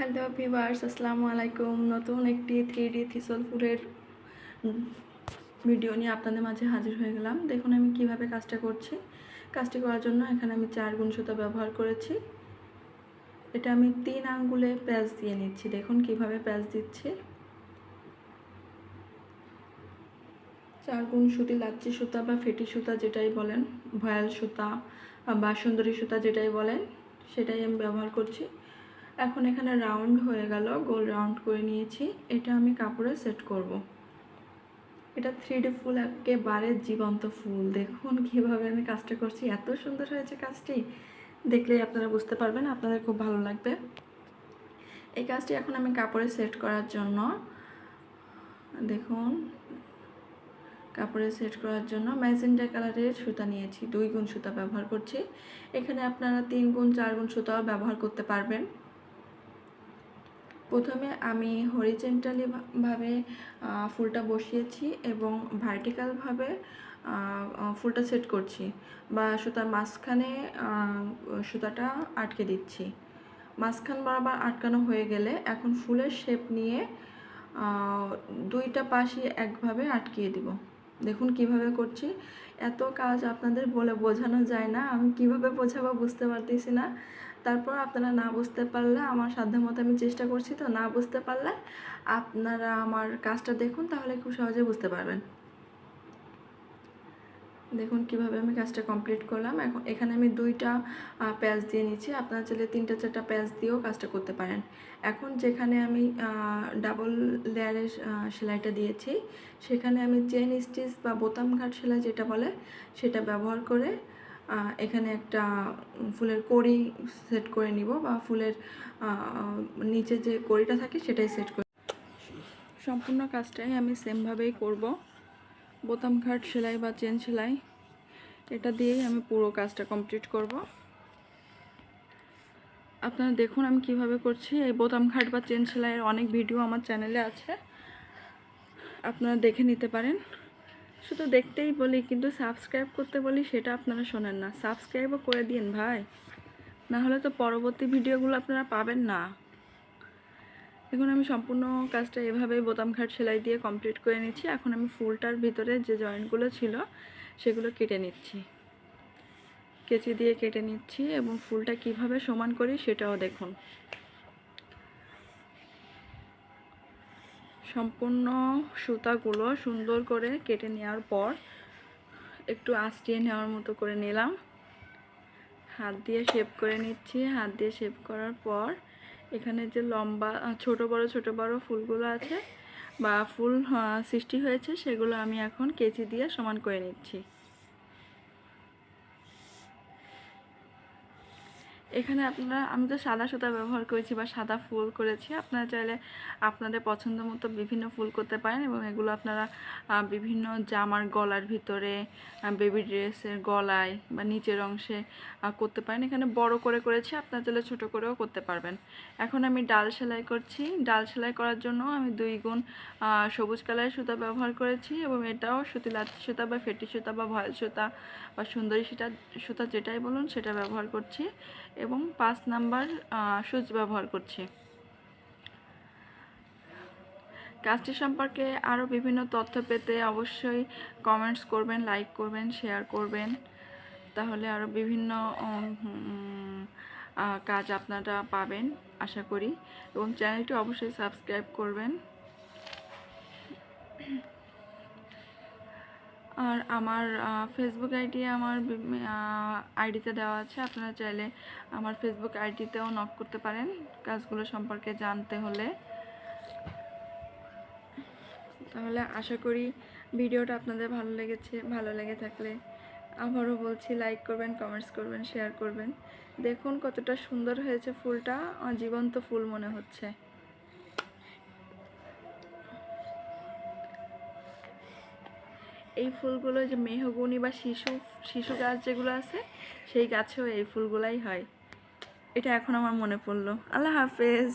Hello viewers আসসালামু আলাইকুম। নতুন একটি থ্রি ডি থিসলপুরের ভিডিও নিয়ে আপনাদের মাঝে হাজির হয়ে গেলাম। দেখুন আমি কীভাবে কাজটা করছি। কাজটি করার জন্য এখানে আমি চার গুণ সুতা ব্যবহার করেছি। এটা আমি তিন আঙ্গুলে প্যাচ দিয়ে নিচ্ছি। দেখুন কীভাবে প্যাচ দিচ্ছি। চার গুণ সুতি লাচ্ছি সুতা বা ফেটি সুতা যেটাই বলেন, ভয়াল সুতা বা সুন্দরী সুতা যেটাই বলেন, সেটাই আমি ব্যবহার করছি। এখন এখানে রাউন্ড হয়ে গেল, গোল রাউন্ড করে নিয়েছি। এটা আমি কাপড়ে সেট করব। এটা থ্রি ডি ফুল, একেবারে জীবন্ত ফুল। দেখুন কীভাবে আমি কাজটা করছি। এত সুন্দর হয়েছে কাজটি। দেখলেই আপনারা বুঝতে পারবেন, আপনাদের খুব ভালো লাগবে। এই কাজটি এখন আমি কাপড়ে সেট করার জন্য, দেখুন, কাপড়ে সেট করার জন্য ম্যাজেন্ডা কালারের সুতা নিয়েছি। দুই গুণ সুতা ব্যবহার করছি। এখানে আপনারা তিন গুণ, চার গুণ সুতাও ব্যবহার করতে পারবেন। প্রথমে আমি ভাবে ফুলটা বসিয়েছি এবং ভার্টিক্যালভাবে ফুলটা সেট করছি বা সুতার মাঝখানে সুতাটা আটকে দিচ্ছি। মাঝখান বরাবর আটকানো হয়ে গেলে এখন ফুলের শেপ নিয়ে দুইটা পাশে একভাবে আটকিয়ে দিব। দেখুন কীভাবে করছি। এত কাজ আপনাদের বলে বোঝানো যায় না। আমি কীভাবে বোঝাবো বুঝতে পারতেছি না। তারপর আপনারা না বুঝতে পারলে আমার সাধ্য মতো আমি চেষ্টা করছি তো না বুঝতে পারলে আপনারা আমার কাজটা দেখুন, তাহলে খুব সহজে বুঝতে পারবেন। দেখুন কীভাবে আমি কাজটা কমপ্লিট করলাম। এখন এখানে আমি দুইটা প্যাচ দিয়ে নিচ্ছি। আপনারা চাইলে তিনটা, চারটা প্যাচ দিয়েও কাজটা করতে পারেন। এখন যেখানে আমি ডাবল লেয়ারের সেলাইটা দিয়েছি, সেখানে আমি চেন স্টিচ বা বোতাম ঘাট সেলাই যেটা বলে, সেটা ব্যবহার করে এখানে একটা ফুলের কড়ি সেট করে নিব বা ফুলের নিচে যে কড়িটা থাকে সেটাই সেট করে সম্পূর্ণ কাজটাই আমি সেমভাবেই করব। বোতাম ঘাট সেলাই বা চেন সেলাই, এটা দিয়েই আমি পুরো কাজটা কমপ্লিট করব। আপনারা দেখুন আমি কীভাবে করছি। এই বোতাম ঘাট বা চেন সেলাইয়ের অনেক ভিডিও আমার চ্যানেলে আছে। আপনারা দেখে নিতে পারেন। শুধু দেখতেই বলি, কিন্তু সাবস্ক্রাইব করতে বলি সেটা আপনারা শোনেন না। সাবস্ক্রাইবও করে দিন ভাই। না হলে তো পরবর্তী ভিডিওগুলো আপনারা পাবেন না। এখন আমি সম্পূর্ণ কাজটা এভাবেই বোতাম ঘাট সেলাই দিয়ে কমপ্লিট করে নিচ্ছি। এখন আমি ফুলটার ভিতরে যে জয়েন্টগুলো ছিল, সেগুলো কেটে নিচ্ছি। কেচি দিয়ে কেটে নিচ্ছি এবং ফুলটা কীভাবে সমান করি সেটাও দেখুন। সম্পূর্ণ সুতাগুলো সুন্দর করে কেটে নেওয়ার পর একটু আস্টিয়ে নেওয়ার মতো করে নিলাম। হাত দিয়ে শেপ করে নিচ্ছি। হাত দিয়ে শেপ করার পর এখানে যে লম্বা, ছোট বড় ছোট বড় ফুলগুলো আছে বা ফুল সৃষ্টি হয়েছে সেগুলো আমি এখন কেচি দিয়ে সমান করে নিচ্ছি। এখানে আপনারা, আমি তো সাদা সুতা ব্যবহার করেছি বা সাদা ফুল করেছি। আপনারা চাইলে আপনাদের পছন্দ মতো বিভিন্ন ফুল করতে পারেন এবং এগুলো আপনারা বিভিন্ন জামার গলার ভিতরে বেবি ড্রেসের গলায় বা নিচের অংশে করতে পারেন। এখানে বড় করে করেছি, আপনারা চাইলে ছোটো করেও করতে পারবেন। এখন আমি ডাল সেলাই করছি। ডাল সেলাই করার জন্য আমি দুই গুণ সবুজ কালারের সুতা ব্যবহার করেছি এবং এটাও সুতি সুতা বা ফেটি সুতা বা ভয়েল সুতা বা সুন্দরী সুতা সুতা যেটাই বলুন সেটা ব্যবহার করছি। এবং পাঁচ নাম্বার সুচ ব্যবহার করছি। কাজটি সম্পর্কে আরও বিভিন্ন তথ্য পেতে অবশ্যই কমেন্টস করবেন লাইক করবেন শেয়ার করবেন। তাহলে আরও বিভিন্ন কাজ আপনারা পাবেন, আশা করি। এবং চ্যানেলটি অবশ্যই সাবস্ক্রাইব করবেন। আর আমার ফেসবুক আইডি আমার আইডিতে দেওয়া আছে। আপনারা চাইলে আমার ফেসবুক আইডিতেও নক করতে পারেন কাজগুলো সম্পর্কে জানতে হলে। তাহলে আশা করি ভিডিওটা আপনাদের ভালো লেগেছে, ভালো লেগে থাকলে আবারও বলছি লাইক করবেন কমেন্টস করবেন শেয়ার করবেন। দেখুন কতটা সুন্দর হয়েছে ফুলটা জীবন্ত ফুল মনে হচ্ছে। এই ফুলগুলো যে মেহগুনি বা শিশু শিশু গাছ যেগুলো আছে, সেই গাছেও এই ফুলগুলাই হয়। এটা এখন আমার মনে পড়ল। আল্লাহ হাফেজ।